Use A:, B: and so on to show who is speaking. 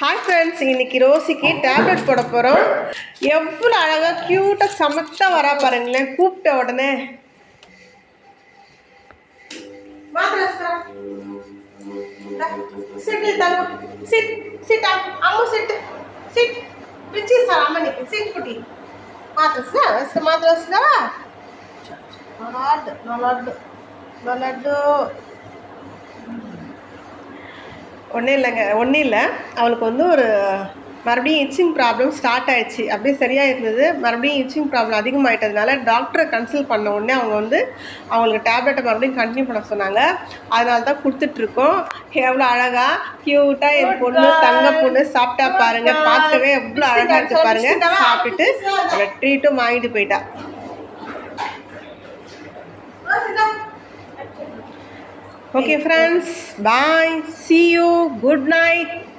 A: Hi friends இன்னைக்கு ரோசிக்கு tablet போட போகிறோம் எவ்வளோ அழகாக க்யூட்டாக சமத்தாக வரா பாருங்களேன். கூப்பிட்ட உடனே. மாத்திரஸ்னா மாத்திரஸ்னா நல்லா நல்லா நல்லா ஒன்றும் இல்லைங்க ஒன்றும் இல்லை. அவளுக்கு வந்து ஒரு மறுபடியும் இச்சிங் ப்ராப்ளம் ஸ்டார்ட் ஆயிடுச்சு. அப்படியே சரியாக இருந்தது மறுபடியும் இச்சிங் ப்ராப்ளம் அதிகமாயிட்டதுனால டாக்டரை கன்சல்ட் பண்ண உடனே அவங்க வந்து அவங்களுக்கு டேப்லெட்டை மறுபடியும் கண்டினியூ பண்ண சொன்னாங்க. அதனால தான் கொடுத்துட்ருக்கோம். எவ்வளோ அழகாக க்யூட்டாக என் பொண்ணு தங்க பொண்ணு சாப்பிட்டா பாருங்க. பார்க்கவே எவ்வளோ அழகாக இருக்கு பாருங்க. சாப்பிட்டுட்டு அவளை ட்ரீட்டும் வாங்கிட்டு போயிட்டா. Okay, friends. Bye. See you. Good night.